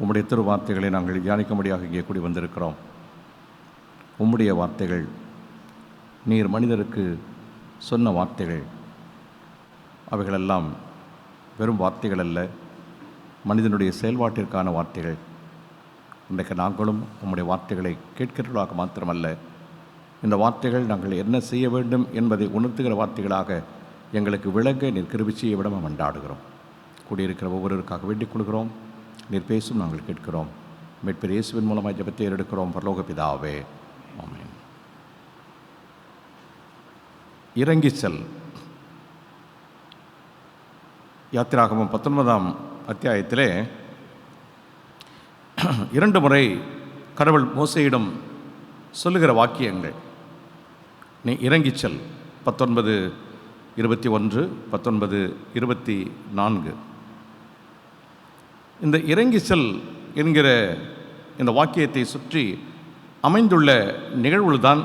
உம்முடைய திரு வார்த்தைகளை நாங்கள் தியானிக்கும்படியாக இங்கே கூடி வந்திருக்கிறோம். உம்முடைய வார்த்தைகள் நீர் மனிதருக்கு சொன்ன வார்த்தைகள் அவைகளெல்லாம் வெறும் வார்த்தைகள் அல்ல மனிதனுடைய செயல்பாட்டிற்கான வார்த்தைகள். இன்றைக்கு நாங்களும் உம்முடைய வார்த்தைகளை கேட்கிறவர்களாக மாத்திரமல்ல இந்த வார்த்தைகள் நாங்கள் என்ன செய்ய வேண்டும் என்பதை உணர்த்துகிற வார்த்தைகளாக எங்களுக்கு விளங்க நீர் கிருபிச்சியை மண்டாடுகிறோம் கூடியிருக்கிற ஒவ்வொருவருக்காக வேண்டிக் கொள்கிறோம். நீர் பேசும் நாங்கள் கேட்கிறோம். மீட்பர் இயேசுவின் மூலமாக ஜெபத்தை எடுக்கிறோம் பரலோக பிதாவே. ஆமென். இறங்கி செல். யாத்திராகமம் பத்தொன்பதாம் அத்தியாயத்திலே இரண்டு முறை கடவுள் மோசையிடம் சொல்லுகிற வாக்கியங்கள். நீ இறங்கி செல். பத்தொன்பது இருபத்தி ஒன்று பத்தொன்பது இருபத்தி நான்கு. இந்த இறங்கி செல் என்கிற இந்த வாக்கியத்தை சுற்றி அமைந்துள்ள நிகழ்வுகள் தான்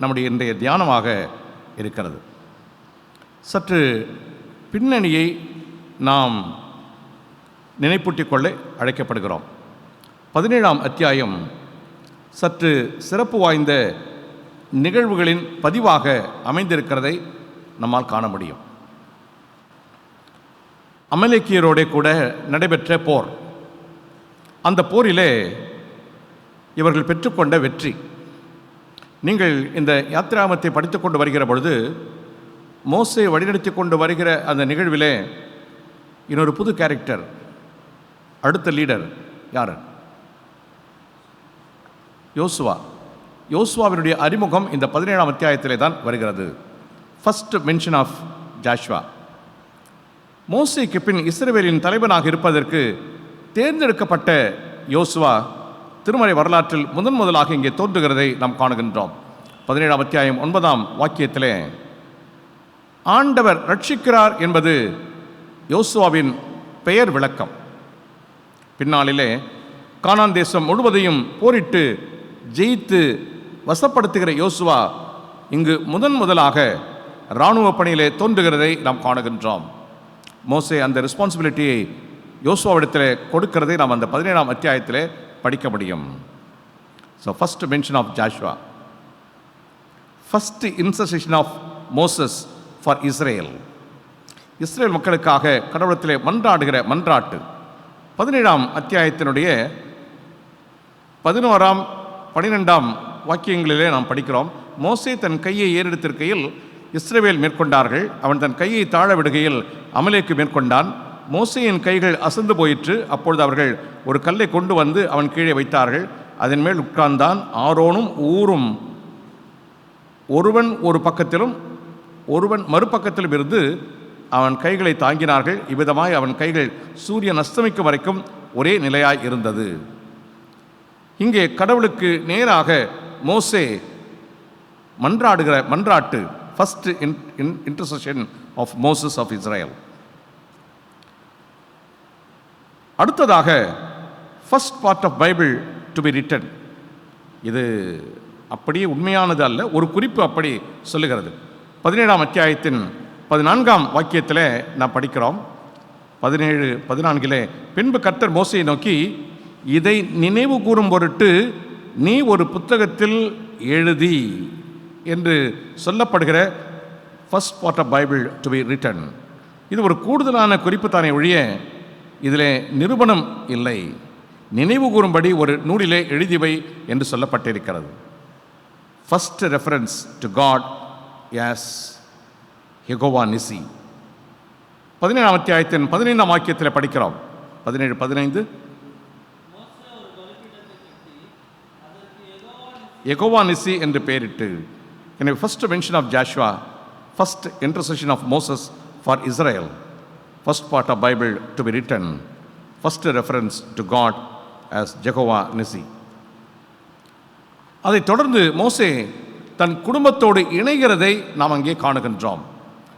நம்முடைய இன்றைய தியானமாக இருக்கிறது. சற்று பின்னணியை நாம் நினைப்பூட்டிக் கொள்ள அழைக்கப்படுகிறோம். பதினேழாம் அத்தியாயம் சற்று சிறப்பு வாய்ந்த நிகழ்வுகளின் பதிவாக அமைந்திருக்கிறதை நம்மால் காண முடியும். அமலேக்கியரோட கூட நடைபெற்ற போர். அந்த போரிலே இவர்கள் பெற்றுக்கொண்ட வெற்றி. நீங்கள் இந்த யாத்திராமத்தை படித்து கொண்டு வருகிற பொழுது மோசை வழிநடத்தி கொண்டு வருகிற அந்த நிகழ்விலே இன்னொரு புது கேரக்டர் அடுத்த லீடர் யார்? யோசுவா. யோசுவாவினுடைய அறிமுகம் இந்த பதினேழாம் அத்தியாயத்திலே தான் வருகிறது. ஃபஸ்ட் மென்ஷன் ஆஃப் ஜாஷ்வா மோசைக்கு பின் இஸ்ரவேலின் தலைவனாக இருப்பதற்கு தேர்ந்தெடுக்கப்பட்ட யோசுவா திருமறை வரலாற்றில் முதன் முதலாக இங்கே தோன்றுகிறதை நாம் காணுகின்றோம். பதினேழாம் அத்தியாயம் ஒன்பதாம் வாக்கியத்திலே ஆண்டவர் ரட்சிக்கிறார் என்பது யோசுவாவின் பெயர் விளக்கம். பின்னாளிலே கானான் தேசம் முழுவதையும் போரிட்டு ஜெயித்து வசப்படுத்துகிற யோசுவா இங்கு முதன் முதலாக இராணுவ பணியிலே தோன்றுகிறதை நாம் காணுகின்றோம். மோசே அந்த ரெஸ்பான்சிபிலிட்டியை யோசுவாவிடத்தில் கொடுக்கிறதை நாம் அந்த பதினேழாம் அத்தியாயத்திலே படிக்க முடியும். So first mention of Joshua first intercession of Moses for Israel Israel மக்களுக்காக கடவுளத்திலே மன்றாடுகிற மன்றாட்டு. பதினேழாம் அத்தியாயத்தினுடைய பதினோராம் பனிரெண்டாம் வாக்கியங்களிலே நாம் படிக்கிறோம். மோசே தன் கையை ஏறெடுத்திருக்கையில் இஸ்ரவேல் மேற்கொண்டார்கள். அவன் தன் கையை தாழ விடுகையில் அமலேக்கு மேற்கொண்டான். மோசையின் கைகள் அசந்து போயிற்று. அப்பொழுது அவர்கள் ஒரு கல்லை கொண்டு வந்து அவன் கீழே வைத்தார்கள். அதன் மேல் உட்கார்ந்தான். ஆரோனும் ஊரும். ஒருவன் ஒரு பக்கத்திலும் ஒருவன் மறுபக்கத்திலும் இருந்து அவன் கைகளை தாங்கினார்கள். இவ்விதமாய் அவன் கைகள் சூரியன் அஸ்தமிக்கும் வரைக்கும் ஒரே நிலையாய் இருந்தது. இங்கே கடவுளுக்கு நேராக மோசே மன்றாடுகிற மன்றாட்டு first in in intercession of Moses of Israel அடுத்ததாக first part of Bible to be written இது அப்படியே உண்மையானது அல்ல ஒரு குறிப்பு அப்படி சொல்லுகிறது. பதினேழாம் அத்தியாயத்தின் பதினான்காம் வாக்கியத்தில் நான் படிக்கிறோம். பதினேழு பதினான்கிலே பின்பு கர்த்தர் மோசையை நோக்கி இதை நினைவு கூறும் பொருட்டு நீ ஒரு புத்தகத்தில் எழுதி என்று சொல்லப்படுகிற first part of Bible to be written இது ஒரு கூடுதலான குறிப்பு தானே ஒழிய இதில் நிரூபணம் இல்லை. நினைவு கூறும்படி ஒரு நூலிலே எழுதிவை என்று சொல்லப்பட்டிருக்கிறது. First reference to God as Jehovah Nissi பதினேழாம் அத்தியாயத்தின் பதினைந்தாம் வாக்கியத்தில் படிக்கிறோம். பதினேழு பதினைந்து. எகோவா நிசி என்று பெயரிட்டு எனவே first mention of Joshua first intercession of Moses for Israel first part of Bible to be written first reference to God as Jehovah Nissi அதைத் தொடர்ந்து மோசே தன் குடும்பத்தோடு இணைகிறதை நாம் அங்கே காணுகின்றோம்.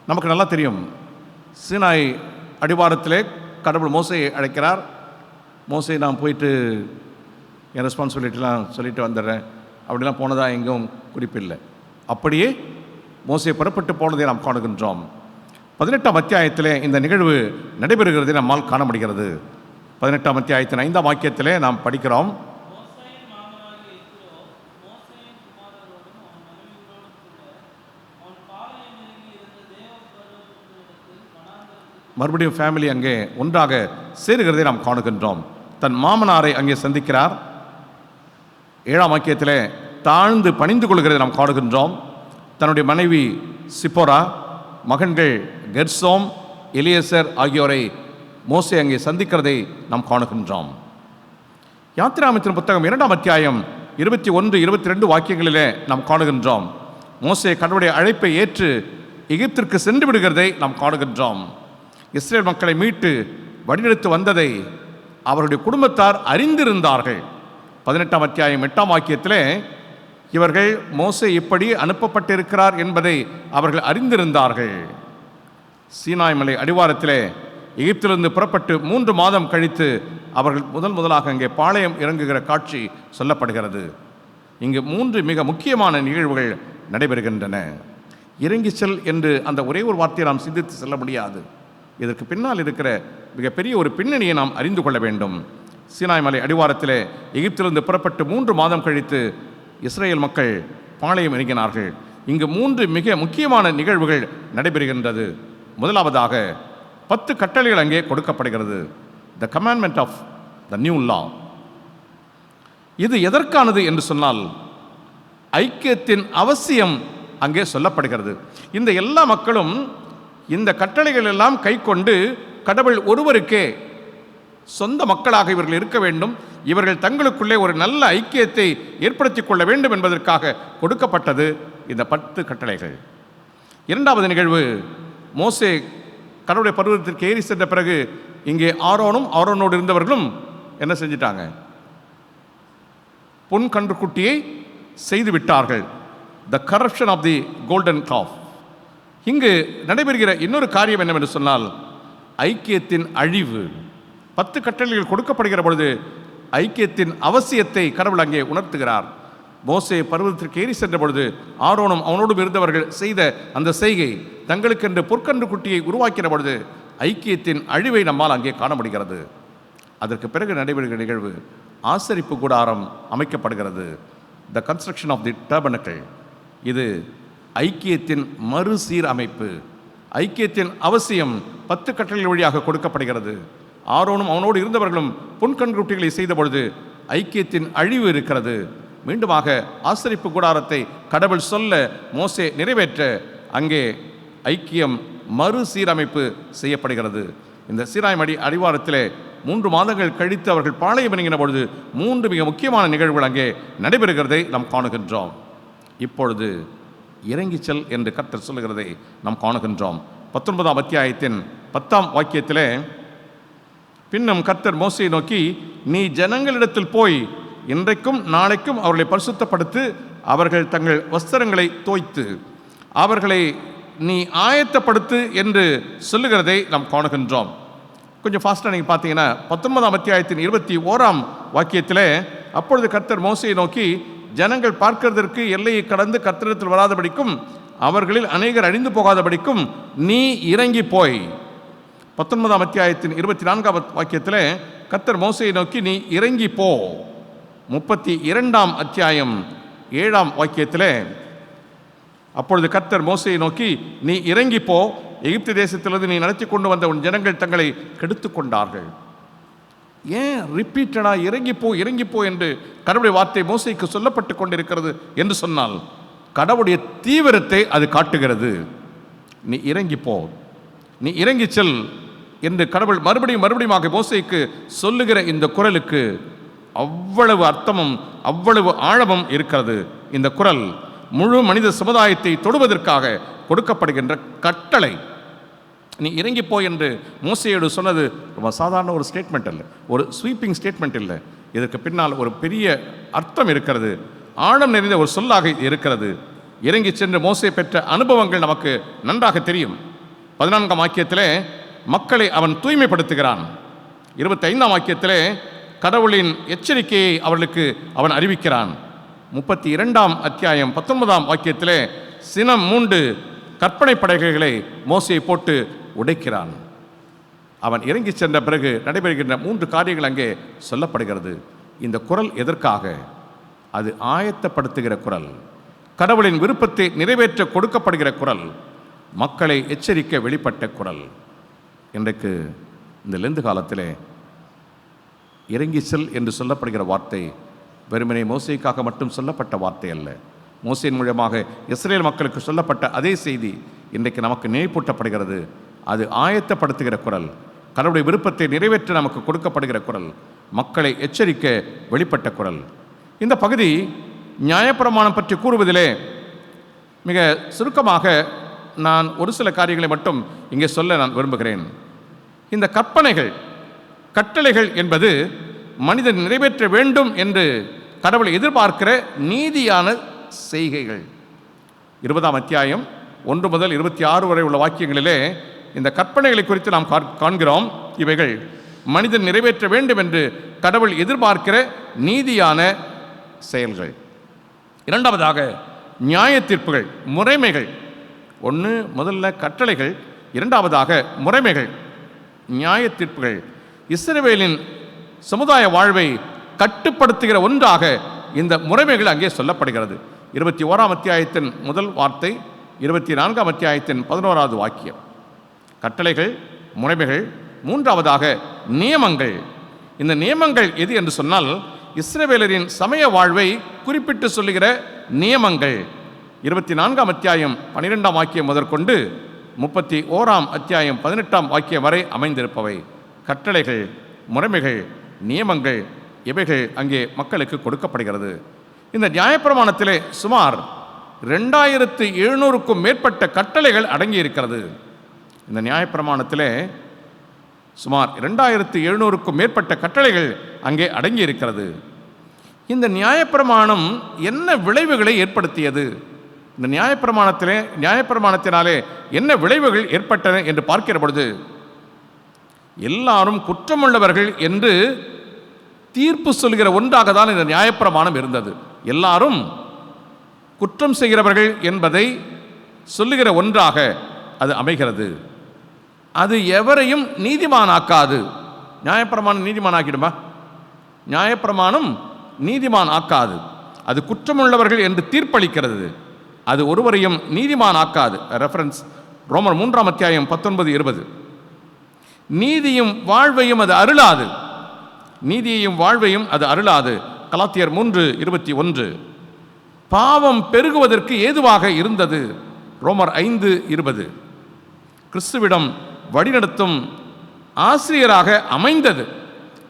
நமக்கு நல்லா தெரியும். சீனாய் அடிவாரத்திலே கடவுள் மோசை அழைக்கிறார். மோசை நான் போயிட்டு என் ரெஸ்பான்சிபிலிட்டிலாம் சொல்லிட்டு வந்துடுறேன். அப்படிலாம் போனதா எங்கும் குறிப்பில்லை. அப்படியே மோசை புறப்பட்டு போனதை நாம் காணுகின்றோம். பதினெட்டாம் அத்தியாயத்தில் இந்த நிகழ்வு நடைபெறுகிறதை நம்மால் காண முடிகிறது. பதினெட்டாம் அத்தியாயத்தின் ஐந்தாம் வாக்கியத்திலே நாம் படிக்கிறோம். மறுபடியும் ஃபேமிலி அங்கே ஒன்றாக சேருகிறதை நாம் காணுகின்றோம். தன் மாமனாரை அங்கே சந்திக்கிறார். ஏழாம் வாக்கியத்திலே தாழ்ந்து பணிந்து கொள்கிறதை நாம் காணுகின்றோம். தன்னுடைய மனைவி சிப்போரா மகன்கள் கெர்சோம் எலியசர் ஆகியோரை மோசை அங்கே சந்திக்கிறதை நாம் காணுகின்றோம். யாத்திராமத்தின் புத்தகம் இரண்டாம் அத்தியாயம் இருபத்தி ஒன்று இருபத்தி ரெண்டு வாக்கியங்களிலே நாம் காணுகின்றோம். மோசே கடவுளுடைய அழைப்பை ஏற்று எகிப்திற்கு சென்று விடுகிறதை நாம் காணுகின்றோம். இஸ்ரேல் மக்களை மீட்டு வழிநடத்து வந்ததை அவருடைய குடும்பத்தார் அறிந்திருந்தார்கள். பதினெட்டாம் அத்தியாயம் எட்டாம் வாக்கியத்திலே இவர்கள் மோசே இப்படி அனுப்பப்பட்டிருக்கிறார் என்பதை அவர்கள் அறிந்திருந்தார்கள். சீனாய் மலை அடிவாரத்திலே எகிப்திலிருந்து புறப்பட்டு மூன்று மாதம் கழித்து அவர்கள் முதல் முதலாக அங்கே பாளையம் இறங்குகிற காட்சி சொல்லப்படுகிறது. இங்கு மூன்று மிக முக்கியமான நிகழ்வுகள் நடைபெறுகின்றன. இறங்கி செல் என்று அந்த ஒரே ஒரு வார்த்தையை நாம் சிந்தித்து செல்ல முடியாது. இதற்கு பின்னால் இருக்கிற மிகப்பெரிய ஒரு பின்னணியை நாம் அறிந்து கொள்ள வேண்டும். சீனாய் மலை அடிவாரத்திலே எகிப்திலிருந்து புறப்பட்டு மூன்று மாதம் கழித்து இஸ்ரேல் மக்கள் பாளையம் இறங்கினார்கள். இங்கு மூன்று மிக முக்கியமான நிகழ்வுகள் நடைபெறுகின்றது. முதலாவதாக பத்து கட்டளைகள் அங்கே கொடுக்கப்படுகிறது. The commandment of the new law இது எதற்கானது என்று சொன்னால் ஐக்கியத்தின் அவசியம் அங்கே சொல்லப்படுகிறது. இந்த எல்லா மக்களும் இந்த கட்டளைகள் எல்லாம் கை கொண்டு கடவுள் ஒருவருக்கே சொந்த மக்களாக இவர்கள் இருக்க வேண்டும். இவர்கள் தங்களுக்குள்ளே ஒரு நல்ல ஐக்கியத்தை ஏற்படுத்தி கொள்ள வேண்டும் என்பதற்காக கொடுக்கப்பட்டது இந்த பத்து கட்டளைகள். இரண்டாவது நிகழ்வு மோசே கடவுளுடைய பருவத்திற்கு ஏறி சென்ற பிறகு இங்கே ஆரோனும் ஆரோனோடு இருந்தவர்களும் என்ன செஞ்சிட்டாங்க? பொன் கன்றுக்குட்டியை செய்து விட்டார்கள். The corruption of the golden calf இங்கு நடைபெறுகிற இன்னொரு காரியம் என்னவென்று சொன்னால் ஐக்கியத்தின் அழிவு. பத்து கட்டளைகள் கொடுக்கப்படுகிற பொழுது ஐக்கியத்தின் அவசியத்தை கடவுள் அங்கே உணர்த்துகிறார். மோசே பருவத்திற்கு ஏறி சென்ற பொழுது ஆரோனும் அவனோடும் இருந்தவர்கள் செய்த அந்த செய்கை தங்களுக்கென்று பொற்கன்று குட்டியை உருவாக்கிற பொழுது ஐக்கியத்தின் அழிவை நம்மால் அங்கே காண முடிகிறது. அதற்கு பிறகு நடைபெறுகிற நிகழ்வு ஆசரிப்பு கூடாரம் அமைக்கப்படுகிறது. த கன்ஸ்ட்ரக்ஷன் ஆஃப் தி டர்பனக்கள் இது ஐக்கியத்தின் மறுசீரமைப்பு. ஐக்கியத்தின் அவசியம் பத்து கட்டளைகள் வழியாக கொடுக்கப்படுகிறது. ஆரோனும் அவனோடு இருந்தவர்களும் புன்கண்குட்டிகளை செய்த பொழுது ஐக்கியத்தின் அழிவு இருக்கிறது. மீண்டுமாக ஆசரிப்பு கூடாரத்தை கடவுள் சொல்ல மோசே நிறைவேற்ற அங்கே ஐக்கியம் மறு சீரமைப்பு செய்யப்படுகிறது. இந்த சீராய்மடி அடிவாரத்திலே மூன்று மாதங்கள் கழித்து அவர்கள் பாளையம் இறங்கின பொழுது மூன்று மிக முக்கியமான நிகழ்வுகள் அங்கே நடைபெறுகிறதை நாம் காணுகின்றோம். இப்பொழுது இறங்கிச்சல் என்று கர்த்தர் சொல்லுகிறதை நாம் காணுகின்றோம். பத்தொன்பதாம் அத்தியாயத்தின் பத்தாம் வாக்கியத்திலே பின்னும் கர்த்தர் மோசையை நோக்கி நீ ஜனங்களிடத்தில் போய் இன்றைக்கும் நாளைக்கும் அவர்களை பரிசுத்தப்படுத்து அவர்கள் தங்கள் வஸ்திரங்களை தோய்த்து அவர்களை நீ ஆயத்தப்படுத்து என்று சொல்லுகிறதை நாம் காணுகின்றோம். கொஞ்சம் ஃபாஸ்ட்டாக நீங்கள் பார்த்தீங்கன்னா பத்தொன்பதாம் அத்தியாயத்தின் இருபத்தி ஓராம் வாக்கியத்திலே அப்பொழுது கர்த்தர் மோசையை நோக்கி ஜனங்கள் பார்க்கிறதற்கு எல்லையை கடந்து கர்த்தரிடத்தில் வராதபடிக்கும் அவர்களில் அநேகர் அழிந்து போகாதபடிக்கும் நீ இறங்கி போய். பத்தொன்பதாம் அத்தியாயத்தின் இருபத்தி நான்காம் வாக்கியத்தில் கர்த்தர் மோசையை நோக்கி நீ இறங்கி போ. முப்பத்தி இரண்டாம் அத்தியாயம் ஏழாம் வாக்கியத்தில் அப்பொழுது கர்த்தர் மோசையை நோக்கி நீ இறங்கி போ. எகிப்து தேசத்திலிருந்து நீ நடத்தி கொண்டு வந்த உன் ஜனங்கள் தங்களை கெடுத்து கொண்டார்கள் ஏன் ரிப்பீட்டடாக இறங்கிப்போ இறங்கிப்போ என்று கடவுளுடைய வார்த்தை மோசைக்கு சொல்லப்பட்டு கொண்டிருக்கிறது என்று சொன்னால் கடவுளுடைய தீவிரத்தை அது காட்டுகிறது. நீ இறங்கிப்போ நீ இறங்கி செல். என்று கடவுள் மறுபடியும் மறுபடியும் மோசைக்கு சொல்லுகிற இந்த குரலுக்கு அவ்வளவு அர்த்தமும் அவ்வளவு ஆழமும் இருக்கிறது. இந்த குரல் முழு மனித சமுதாயத்தை தொடுவதற்காக கொடுக்கப்படுகின்ற கட்டளை. நீ இறங்கி போய் என்று மோசையோடு சொன்னது ரொம்ப சாதாரண ஒரு ஸ்டேட்மெண்ட் இல்லை ஒரு ஸ்வீப்பிங் ஸ்டேட்மெண்ட் இல்லை. இதற்கு பின்னால் ஒரு பெரிய அர்த்தம் இருக்கிறது. ஆழம் நிறைந்த ஒரு சொல்லாக இருக்கிறது. இறங்கி சென்று மோசை பெற்ற அனுபவங்கள் நமக்கு நன்றாக தெரியும். பதினான்காம் வாக்கியத்திலே மக்களை அவன் தூய்மைப்படுத்துகிறான். இருபத்தைந்தாம் வாக்கியத்திலே கடவுளின் எச்சரிக்கையை அவர்களுக்கு அவன் அறிவிக்கிறான். முப்பத்தி இரண்டாம் அத்தியாயம் பத்தொன்பதாம் வாக்கியத்திலே சினம் மூண்டு கற்பனை படைகைகளை மோசையை போட்டு உடைக்கிறான். அவன் இறங்கி சென்ற பிறகு நடைபெறுகின்ற மூன்று காரியங்கள் அங்கே சொல்லப்படுகிறது. இந்த குரல் எதற்காக? அது ஆயத்தப்படுத்துகிற குரல். கடவுளின் விருப்பத்தை நிறைவேற்ற கொடுக்கப்படுகிற குரல். மக்களை எச்சரிக்க வெளிப்பட்ட குரல். இன்றைக்கு இந்த லெந்து காலத்திலே இறங்கி செல் என்று சொல்லப்படுகிற வார்த்தை வெறுமனே மோசைக்காக மட்டும் சொல்லப்பட்ட வார்த்தை அல்ல. மோசையின் மூலமாக இஸ்ரேல் மக்களுக்கு சொல்லப்பட்ட அதே செய்தி இன்றைக்கு நமக்கு நினைப்பூட்டப்படுகிறது. அது ஆயத்தப்படுத்துகிற குரல் கடவுளுடைய விருப்பத்தை நிறைவேற்ற நமக்கு கொடுக்கப்படுகிற குரல் மக்களை எச்சரிக்க வெளிப்பட்ட குரல். இந்த பகுதி நியாயப்பிரமாணம் பற்றி கூறுவதிலே மிக சுருக்கமாக நான் ஒரு சில காரியங்களை மட்டும் இங்கே சொல்ல நான் விரும்புகிறேன். இந்த கற்பனைகள் கட்டளைகள் என்பது மனிதன் நிறைவேற்ற வேண்டும் என்று கடவுளை எதிர்பார்க்கிற நீதியான செய்கைகள். இருபதாம் அத்தியாயம் ஒன்று முதல் இருபத்தி ஆறு வரை உள்ள வாக்கியங்களிலே இந்த கற்பனைகளை குறித்து நாம் காண்- காண்கிறோம். இவைகள் மனிதன் நிறைவேற்ற வேண்டும் என்று கடவுள் எதிர்பார்க்கிற நீதியான செயல்கள். இரண்டாவதாக நியாய தீர்ப்புகள் முறைமைகள். ஒன்று முதல்ல கட்டளைகள் இரண்டாவதாக முறைமைகள் நியாய தீர்ப்புகள். இஸ்ரவேலின் சமுதாய வாழ்வை கட்டுப்படுத்துகிற ஒன்றாக இந்த முறைமைகள் அங்கே சொல்லப்படுகிறது. இருபத்தி ஓராம் அத்தியாயத்தின் முதல் வார்த்தை இருபத்தி நான்காம் அத்தியாயத்தின் பதினோராவது வாக்கியம். கட்டளைகள் முறைமைகள் மூன்றாவதாக நியமங்கள். இந்த நியமங்கள் எது என்று சொன்னால் இஸ்ரவேலரின் சமய வாழ்வை குறிப்பிட்டு சொல்லுகிற நியமங்கள். இருபத்தி நான்காம் அத்தியாயம் பனிரெண்டாம் வாக்கியம் முதற்கொண்டு முப்பத்தி ஓராம் அத்தியாயம் பதினெட்டாம் வாக்கியம் வரை அமைந்திருப்பவை. கட்டளைகள் முறைமைகள் நியமங்கள் இவைகள் அங்கே மக்களுக்கு கொடுக்கப்படுகிறது. இந்த நியாயப்பிரமாணத்திலே சுமார் ரெண்டாயிரத்து எழுநூறுக்கும் மேற்பட்ட கட்டளைகள் அடங்கி இருக்கிறது இந்த நியாயப்பிரமாணத்திலே சுமார் ரெண்டாயிரத்து எழுநூறுக்கும் மேற்பட்ட கட்டளைகள் அங்கே அடங்கி இருக்கிறது இந்த நியாயப்பிரமாணம் என்ன விளைவுகளை ஏற்படுத்தியது? இந்த நியாயப்பிரமாணத்திலே நியாயப்பிரமாணத்தினாலே என்ன விளைவுகள் ஏற்பட்டன என்று பார்க்கிற பொழுது எல்லாரும் குற்றமுள்ளவர்கள் என்று தீர்ப்பு சொல்கிற ஒன்றாக தான் இந்த நியாயப்பிரமாணம் இருந்தது. எல்லாரும் குற்றம் செய்கிறவர்கள் என்பதை சொல்லுகிற ஒன்றாக அது அமைகிறது. அது எவரையும் நீதிமானாக்காது. நியாயப்பிரமாணம் நீதிமான் ஆக்கிடுமா நியாயப்பிரமாணம் நீதிமான் ஆக்காது அது குற்றமுள்ளவர்கள் என்று தீர்ப்பளிக்கிறது. அது ஒருவரையும் நீதிமான் ஆக்காது ரெஃபரன்ஸ் ரோமர் மூன்றாம் அத்தியாயம் பத்தொன்பது இருபது. நீதியும் வாழ்வையும் அது அருளாது. நீதியையும் வாழ்வையும் அது அருளாது. கலாத்தியர் மூன்று இருபத்தி ஒன்று. பாவம் பெருகுவதற்கு ஏதுவாக இருந்தது? ரோமர் ஐந்து இருபது. கிறிஸ்துவிடம் வழிநடத்தும் ஆசிரியராக அமைந்தது.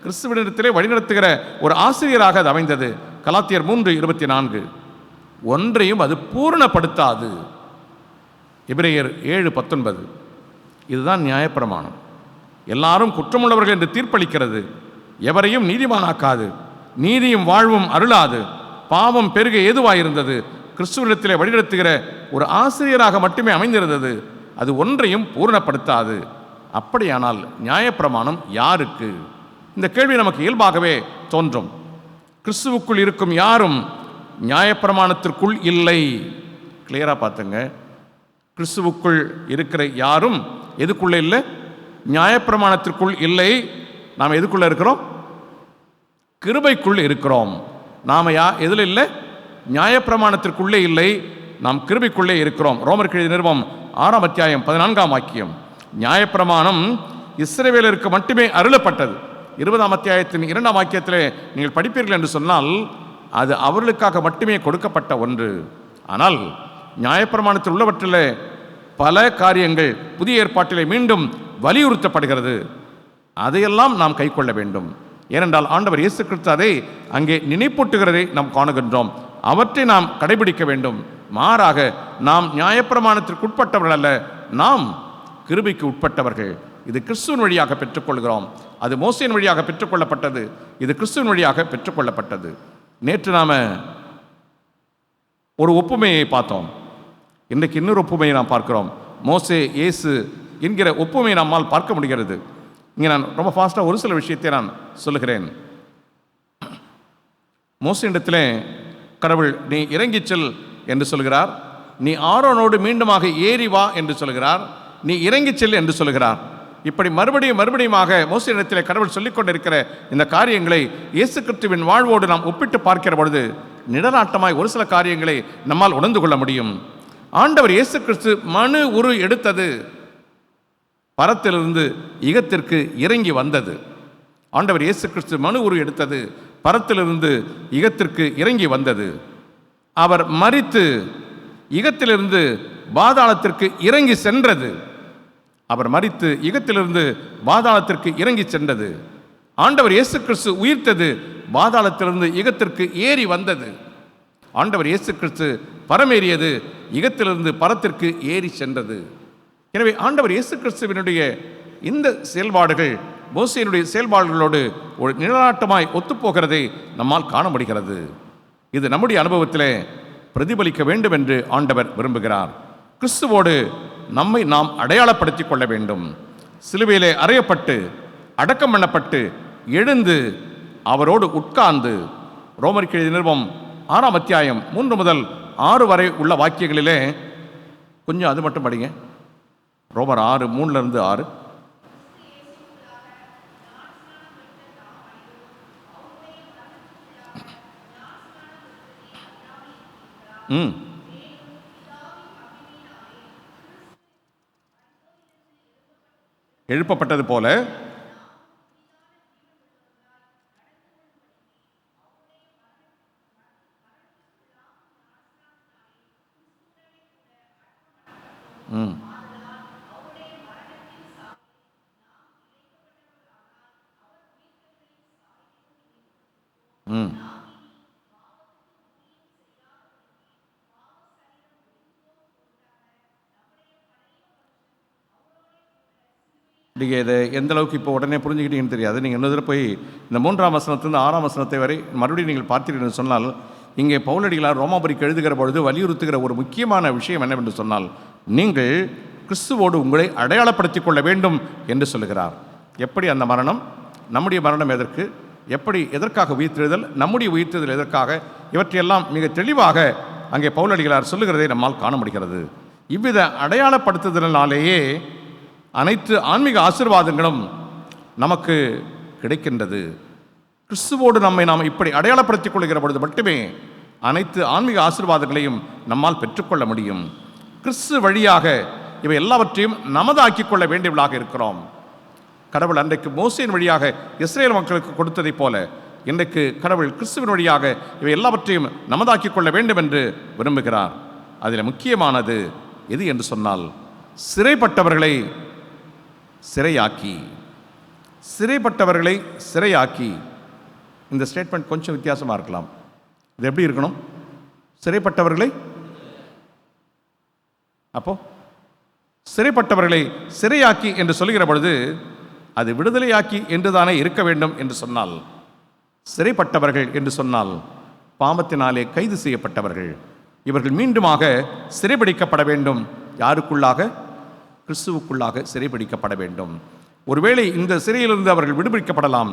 கிறிஸ்துவிடத்திலே வழிநடத்துகிற ஒரு ஆசிரியராக அது அமைந்தது. கலாத்தியர் மூன்று இருபத்தி நான்கு. ஒன்றையும் அது பூரணப்படுத்தாது. எபிரேயர் ஏழு பத்தொன்பது. இதுதான் நியாயப்பிரமாணம். எல்லாரும் குற்றமுள்ளவர்கள் என்று தீர்ப்பளிக்கிறது. எவரையும் நீதிமானாக்காது. நீதியும் வாழ்வும் அருளாது. பாவம் பெருக ஏதுவாயிருந்தது. கிறிஸ்துவனிடத்திலே வழிநடத்துகிற ஒரு ஆசிரியராக மட்டுமே அமைந்திருந்தது. அது ஒன்றையும் பூரணப்படுத்தாது. அப்படியானால் நியாயப்பிரமாணம் யாருக்கு? இந்த கேள்வி நமக்கு இயல்பாகவே தோன்றும். கிறிஸ்துவுக்குள் இருக்கும் யாரும் நியாயப்பிரமாணத்திற்குள் இல்லை. கிளியராக பார்த்துங்க. கிறிஸ்துவுக்குள் இருக்கிற யாரும் எதுக்குள்ளே இல்லை? நியாயப்பிரமாணத்திற்குள் இல்லை. நாம் எதுக்குள்ளே இருக்கிறோம்? கிருபைக்குள் இருக்கிறோம். நாம் யா எதில் இல்லை? நியாயப்பிரமாணத்திற்குள்ளே இல்லை. நாம் கிருபிக்குள்ளே இருக்கிறோம். ரோமர் கிழி நிறுவம் ஆறாம் அத்தியாயம் பதினான்காம் வாக்கியம். நியாயப்பிரமாணம் இஸ்ரேவேலருக்கு மட்டுமே அருளப்பட்டது. இருபதாம் அத்தியாயத்தின் இரண்டாம் வாக்கியத்தில் நீங்கள் படிப்பீர்கள் என்று சொன்னால் அது அவர்களுக்காக மட்டுமே கொடுக்கப்பட்ட ஒன்று. ஆனால் நியாயப்பிரமாணத்தில் உள்ளவற்றில் பல காரியங்கள் புதிய ஏற்பாட்டிலே மீண்டும் வலியுறுத்தப்படுகிறது. அதையெல்லாம் நாம் கைக்கொள்ள வேண்டும். ஏனென்றால் ஆண்டவர் இயேசு கிறிஸ்து அதை அங்கே நினைப்பூட்டுகிறதை நாம் காணுகின்றோம். அவற்றை நாம் கடைபிடிக்க வேண்டும். மாறாக நாம் நியாயப்பிரமாணத்திற்கு உட்பட்டவர்கள் அல்ல நாம் கிருபைக்கு உட்பட்டவர்கள். இது கிறிஸ்துவின் வழியாக பெற்றுக்கொள்கிறோம். அது மோசையின் வழியாக பெற்றுக்கொள்ளப்பட்டது. இது கிறிஸ்துவின் வழியாக பெற்றுக்கொள்ளப்பட்டது. நேற்று நாம் ஒரு ஒப்புமையை பார்த்தோம். இன்றைக்கு இன்னொரு ஒப்புமையை நாம் பார்க்கிறோம். மோசே இயேசு என்கிற ஒப்புமையை நம்மால் பார்க்க முடிகிறது. இங்கே நான் ரொம்ப ஃபாஸ்ட்டாக ஒரு சில விஷயத்தை நான் சொல்லுகிறேன். மோசனிடத்திலே கடவுள் நீ இறங்கிச் செல் என்று சொல்கிறார். நீ ஆரோனோடு மீண்டுமாக ஏறி வா என்று சொல்கிறார். நீ இறங்கிச் செல் என்று சொல்கிறார். இப்படி மறுபடியும் மறுபடியுமாக இடத்தில் கடவுள் சொல்லிக் கொண்டிருக்கிற இந்த காரியங்களை இயேசு கிறிஸ்துவின் வாழ்வோடு நாம் ஒப்பிட்டு பார்க்கிற பொழுது நிழலாட்டமாய் ஒரு சில காரியங்களை நம்மால் உணர்ந்து கொள்ள முடியும். ஆண்டவர் இயேசு கிறிஸ்து மனு உரு எடுத்தது. பரத்திலிருந்து இகத்திற்கு இறங்கி வந்தது. ஆண்டவர் இயேசு கிறிஸ்து மனு உரு எடுத்தது. பரத்திலிருந்து இகத்திற்கு இறங்கி வந்தது. அவர் மறித்து இகத்திலிருந்து பாதாளத்திற்கு இறங்கி சென்றது. அவர் மறித்து இகத்திலிருந்து பாதாளத்திற்கு இறங்கி சென்றது. ஆண்டவர் இயேசு கிறிஸ்து உயிர்த்தது பாதாளத்திலிருந்து இகத்திற்கு ஏறி வந்தது. ஆண்டவர் இயேசு கிறிஸ்து பரமேறியது இகத்திலிருந்து பரத்திற்கு ஏறி சென்றது. எனவே ஆண்டவர் இயேசு கிறிஸ்துவினுடைய இந்த செயல்பாடுகள் மோசையினுடைய செயல்பாடுகளோடு ஒரு நிழலாட்டமாய் ஒத்துப்போகிறதை நம்மால் காண முடிகிறது. இது நம்முடைய அனுபவத்திலே பிரதிபலிக்க வேண்டும் என்று ஆண்டவர் விரும்புகிறார். கிறிஸ்துவோடு நம்மை நாம் அடையாளப்படுத்திக் கொள்ள வேண்டும். சிலுவையிலே அறையப்பட்டு அடக்கம் பண்ணப்பட்டு எழுந்து அவரோடு உட்கார்ந்து ரோமர் எழுதிய நிறுவம் ஆறாம் அத்தியாயம் மூன்று முதல் ஆறு வரை உள்ள வாக்கியங்களிலே கொஞ்சம் அது மட்டும் படிங்க. ரோமர் ஆறு மூணுலேருந்து ஆறு. ம். எழுப்பப்பட்டது போல நீங்கள் இதை எந்த அளவுக்கு இப்போ உடனே புரிஞ்சுக்கிட்டீங்கன்னு தெரியாது. நீங்கள் இன்னொரு போய் இந்த மூன்றாம் வசனத்துலேருந்து ஆறாம் வசனத்தை வரை மறுபடியும் நீங்கள் பார்த்தீர்கள் சொன்னால் இங்கே பவுலடிகளார் ரோமாபுரிக்கு எழுதுகிற பொழுது வலியுறுத்துகிற ஒரு முக்கியமான விஷயம் என்னவென்று சொன்னால் நீங்கள் கிறிஸ்துவோடு உங்களை அடையாளப்படுத்திக் கொள்ள வேண்டும் என்று சொல்லுகிறார். எப்படி அந்த மரணம்? நம்முடைய மரணம் எதற்கு? எப்படி எதற்காக உயிர்த்தெழுதல்? நம்முடைய உயிர்த்தெழுதல் எதற்காக? இவற்றையெல்லாம் மிக தெளிவாக அங்கே பவுலடிகளார் சொல்லுகிறதை நம்மால் காண முடிகிறது. இவ்வித அடையாளப்படுத்துதலினாலேயே அனைத்து ஆன்மீக ஆசீர்வாதங்களும் நமக்கு கிடைக்கின்றது. கிறிஸ்துவோடு நம்மை நாம் இப்படி அடையாளப்படுத்திக் கொள்கிற பொழுது மட்டுமே அனைத்து ஆன்மீக ஆசீர்வாதங்களையும் நம்மால் பெற்றுக்கொள்ள முடியும். கிறிஸ்து வழியாக இவை எல்லாவற்றையும் நமதாக்கிக் கொள்ள வேண்டியவளாக இருக்கிறோம். கடவுள் அன்றைக்கு மோசையின் வழியாக இஸ்ரேல் மக்களுக்கு கொடுத்ததைப் போல இன்றைக்கு கடவுள் கிறிஸ்துவின் வழியாக இவை எல்லாவற்றையும் நமதாக்கிக் கொள்ள வேண்டும் என்று விரும்புகிறார். அதில் முக்கியமானது எது என்று சொன்னால் சிறைப்பட்டவர்களை சிறையாக்கி. சிறைப்பட்டவர்களை சிறையாக்கி. இந்த ஸ்டேட்மெண்ட் கொஞ்சம் வித்தியாசமாக இருக்கலாம். இது எப்படி இருக்கணும்? சிறைப்பட்டவர்களை அப்போ சிறைப்பட்டவர்களை சிறையாக்கி என்று சொல்லுகிற பொழுது அது விடுதலையாக்கி என்று தானே இருக்க வேண்டும் என்று சொன்னால் சிறைப்பட்டவர்கள் என்று சொன்னால் பாவத்தினாலே கைது செய்யப்பட்டவர்கள். இவர்கள் மீண்டுமாக சிறைபிடிக்கப்பட வேண்டும். யாருக்குள்ளாக? கிறிஸ்துவுக்குள்ளாக சிறைபிடிக்கப்பட வேண்டும். ஒருவேளை இந்த சிறையிலிருந்து அவர்கள் விடுவிக்கப்படலாம்.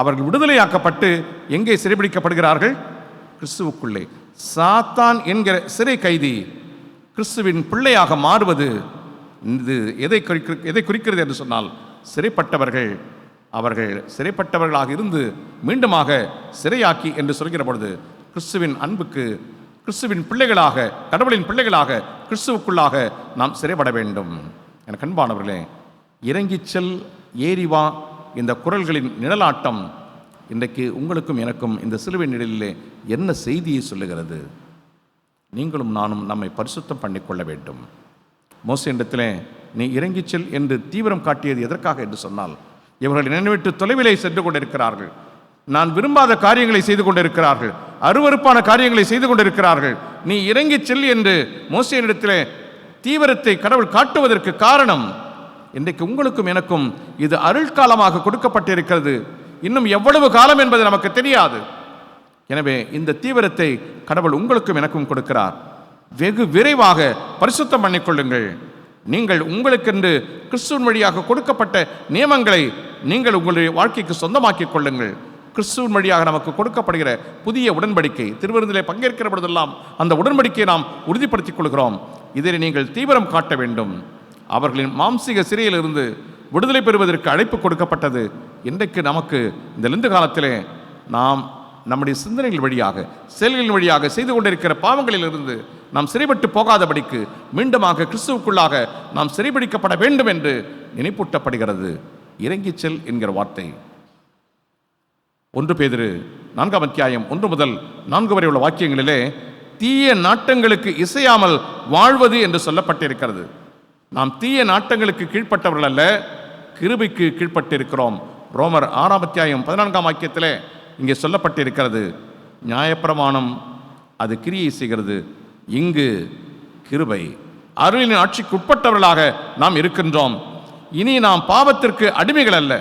அவர்கள் விடுதலையாக்கப்பட்டு எங்கே சிறைபிடிக்கப்படுகிறார்கள்? கிறிஸ்துவுக்குள்ளே. சாத்தான் என்கிற சிறை கைதி கிறிஸ்துவின் பிள்ளையாக மாறுவது இது எதை குறிக்க எதை குறிக்கிறது என்று சொன்னால் சிறைப்பட்டவர்கள் அவர்கள் சிறைப்பட்டவர்களாக இருந்து மீண்டுமாக சிறையாக்கி என்று சொல்கிற பொழுது கிறிஸ்துவின் அன்புக்கு கிறிஸ்துவின் பிள்ளைகளாக கடவுளின் பிள்ளைகளாக கிறிஸ்துவுக்குள்ளாக நாம் சிறைப்பட வேண்டும். என கண்பானவர்களே இறங்கிச் செல் வா இந்த குரல்களின் நிழலாட்டம். இன்றைக்கு உங்களுக்கும் எனக்கும் இந்த சிலுவை நிழலிலே என்ன செய்தியை சொல்லுகிறது? நீங்களும் நானும் நம்மை பரிசுத்தம் பண்ணிக்கொள்ள வேண்டும். மோசேண்டத்திலே நீ இறங்கிச் செல் என்று தீவிரம் காட்டியது எதற்காக? என்று சொன்னால் இவர்கள் நினைவிட்டு தொலைவிலே சென்று கொண்டிருக்கிறார்கள். நான் விரும்பாத காரியங்களை செய்து கொண்டிருக்கிறார்கள். அருவருப்பான காரியங்களை செய்து கொண்டிருக்கிறார்கள். நீ இறங்கிச் செல் என்று மோசியனிடத்திலே தீவிரத்தை கடவுள் காட்டுவதற்கு காரணம். இன்றைக்கு உங்களுக்கும் எனக்கும் இது அருள்காலமாக கொடுக்கப்பட்டிருக்கிறது. இன்னும் எவ்வளவு காலம் என்பது நமக்கு தெரியாது. எனவே இந்த தீவிரத்தை கடவுள் உங்களுக்கும் எனக்கும் கொடுக்கிறார். வெகு விரைவாக பரிசுத்தம் பண்ணிக்கொள்ளுங்கள். நீங்கள் உங்களுக்கென்று கிறிஸ்துவின் வழியாக கொடுக்கப்பட்ட நியமங்களை நீங்கள் உங்களுடைய வாழ்க்கைக்கு சொந்தமாக்கிக் கொள்ளுங்கள். கிறிஸ்துவின் வழியாக நமக்கு கொடுக்கப்படுகிற புதிய உடன்படிக்கை. திருவிருந்திலே பங்கேற்கிற பொழுதெல்லாம் அந்த உடன்படிக்கையை நாம் உறுதிப்படுத்திக் கொள்கிறோம். இதில் நீங்கள் தீவிரம் காட்ட வேண்டும். அவர்களின் மாம்சீக சிறையிலிருந்து விடுதலை பெறுவதற்கு அழைப்பு கொடுக்கப்பட்டது. இன்றைக்கு நமக்கு இந்த லிந்து காலத்திலே நாம் நம்முடைய சிந்தனைகள் வழியாக செயல்களின் வழியாக செய்து கொண்டிருக்கிற பாவங்களிலிருந்து நாம் சிறைப்பட்டு போகாதபடிக்கு மீண்டுமாக கிறிஸ்துவுக்குள்ளாக நாம் சிறைபிடிக்கப்பட வேண்டும் என்று நினைப்பூட்டப்படுகிறது. இறங்கிச் செல் என்கிற வார்த்தை. ஒன்று பேதிரு நான்காம் அத்தியாயம் ஒன்று முதல் நான்கு வரை உள்ள வாக்கியங்களிலே தீய நாட்டங்களுக்கு இசையாமல் வாழ்வது என்று சொல்லப்பட்டிருக்கிறது. நாம் தீய நாட்டங்களுக்கு கீழ்ப்பட்டவர்கள் அல்ல கிருபைக்கு கீழ்ப்பட்டிருக்கிறோம். ரோமர் ஆறாம் அத்தியாயம் பதினான்காம் வாக்கியத்திலே இங்கே சொல்லப்பட்டிருக்கிறது நியாயப்பிரமாணம் அது கிரியை செய்கிறது இங்கு கிருபை. அருளின் ஆட்சிக்கு உட்பட்டவர்களாக நாம் இருக்கின்றோம். இனி நாம் பாவத்திற்கு அடிமைகள் அல்ல.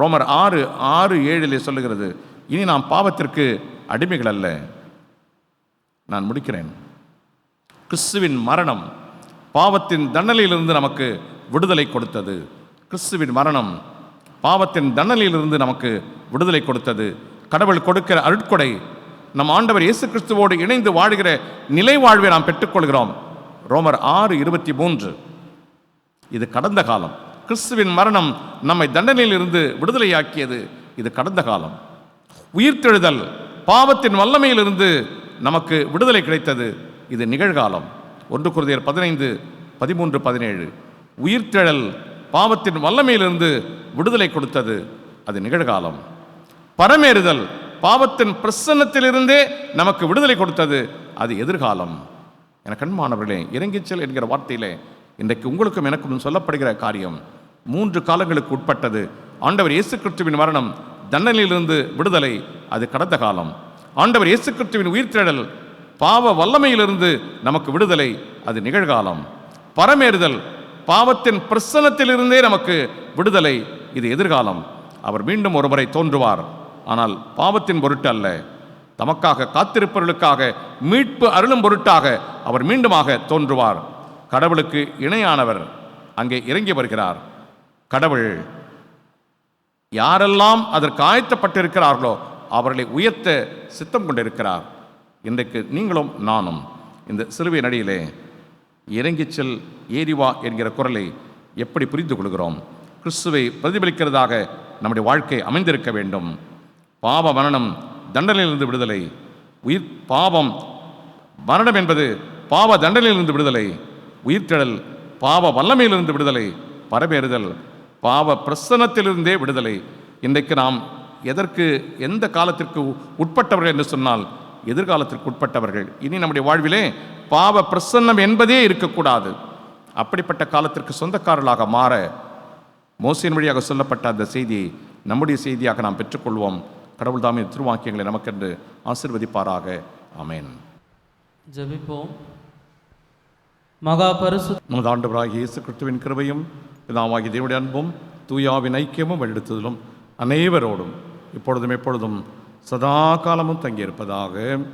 ரோமர் ஆறு ஆறு ஏழிலே சொல்லுகிறது இனி நாம் பாவத்திற்கு அடிமைகள் அல்ல. நான் முடிக்கிறேன். கிறிஸ்துவின் மரணம் பாவத்தின் தண்டனையிலிருந்து நமக்கு விடுதலை கொடுத்தது. கிறிஸ்துவின் மரணம் பாவத்தின் தண்டனையிலிருந்து நமக்கு விடுதலை கொடுத்தது. கடவுள் கொடுக்கிற அருட்கொடை நம் ஆண்டவர் இயேசு கிறிஸ்துவோடு இணைந்து வாழ்கிற நிலை வாழ்வை நாம் பெற்றுக்கொள்கிறோம். ரோமர் ஆறு இருபத்தி மூன்று. இது கடந்த காலம். கிறிஸ்துவின் மரணம் நம்மை தண்டனையிலிருந்து விடுதலையாக்கியது. இது கடந்த காலம். உயிர்த்தெழுதல் பாவத்தின் வல்லமையிலிருந்து நமக்கு விடுதலை கிடைத்தது இது நிகழ்காலம். ஒன்று குருதியர் பதினைந்து பதிமூன்று பதினேழு. உயிர்த்தெழல் பாவத்தின் வல்லமையிலிருந்து விடுதலை கொடுத்தது அது நிகழ்காலம். பரமேறுதல் பாவத்தின் பிரசன்னத்திலிருந்தே நமக்கு விடுதலை கொடுத்தது அது எதிர்காலம். என கண்மானவர்களே இறங்கிச் செல் என்கிற வார்த்தையிலே இன்றைக்கு உங்களுக்கும் எனக்கும் சொல்லப்படுகிற காரியம் மூன்று காலங்களுக்கு உட்பட்டது. ஆண்டவர் இயேசு கிறிஸ்துவின் மரணம் தண்டனையிலிருந்து விடுதலை அது கடந்த காலம். ஆண்டவர் இயேசு கிறிஸ்துவின் உயிர்த்தெழல் பாவ வல்லமையிலிருந்து நமக்கு விடுதலை அது நிகழ்காலம். பரமேறுதல் பாவத்தின் பிரசனத்திலிருந்தே நமக்கு விடுதலை இது எதிர்காலம். அவர் மீண்டும் ஒருமுறை தோன்றுவார். ஆனால் பாவத்தின் பொருட்டு அல்ல. தமக்காக காத்திருப்பவர்களுக்காக மீட்பு அருளும் பொருட்டாக அவர் மீண்டுமாக தோன்றுவார். கடவுளுக்கு இணையானவர் அங்கே இறங்கி வருகிறார். கடவுள் யாரெல்லாம் அதற்கு ஆயத்தப்பட்டிருக்கிறார்களோ அவர்களை உயர்த்த சித்தம் கொண்டிருக்கிறார். இன்றைக்கு நீங்களும் நானும் இந்த சிலுவை நடியிலே இறங்கிச் செல் ஏறிவா என்கிற குரலை எப்படி புரிந்து கொள்கிறோம் கிறிஸ்துவை பிரதிபலிக்கிறதாக நம்முடைய வாழ்க்கை அமைந்திருக்க வேண்டும். பாவ மரணம் தண்டனையிலிருந்து விடுதலை உயிர் பாவம் மரணம் என்பது பாவ தண்டனையிலிருந்து விடுதலை உயிர்த்தெழல் பாவ வல்லமையிலிருந்து விடுதலை பரவேறுதல் பாவ பிரசன்னத்திலிருந்தே விடுதலை. இன்றைக்கு நாம் எதற்கு எந்த காலத்திற்கு உட்பட்டவர்கள் என்று சொன்னால் எதிர்காலத்திற்கு உட்பட்டவர்கள். இனி நம்முடைய வாழ்விலே பாவ பிரசன்னம் என்பதே இருக்கக்கூடாது. அப்படிப்பட்ட காலத்திற்கு சொந்தக்காரர்களாக மாற மோசையின் வழியாக சொல்லப்பட்ட அந்த செய்தியை நம்முடைய செய்தியாக நாம் பெற்றுக்கொள்வோம். கடவுள் தாமே திருவாக்கியங்களை நமக்கென்று ஆசிர்வதிப்பாராக. ஆமென். ஜெபிப்போம். மகா பரிசு நமது ஆண்டவராகிய இயேசு கிறிஸ்துவின் கிருபையும் பிதாவாகிய தேவனுடைய அன்பும் தூயாவின் ஐக்கியமும் வழிநடத்துதலும். அனைவரோடும் இப்பொழுதும் எப்பொழுதும் சதா காலமும் தங்கியிருப்பதாக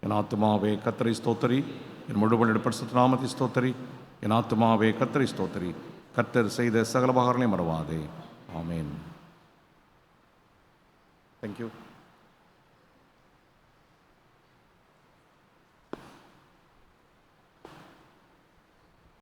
என் ஆத்துமாவே கத்திரை ஸ்தோத்தரி. என் முழுவன் பரிசுத்த ஸ்தோத்தரி. என் ஆத்துமாவே கத்திரை ஸ்தோத்தரி. கர்த்தர் செய்த சகல உபகாரங்களையும் மறவாதே. ஆமேன். தேங்க்யூ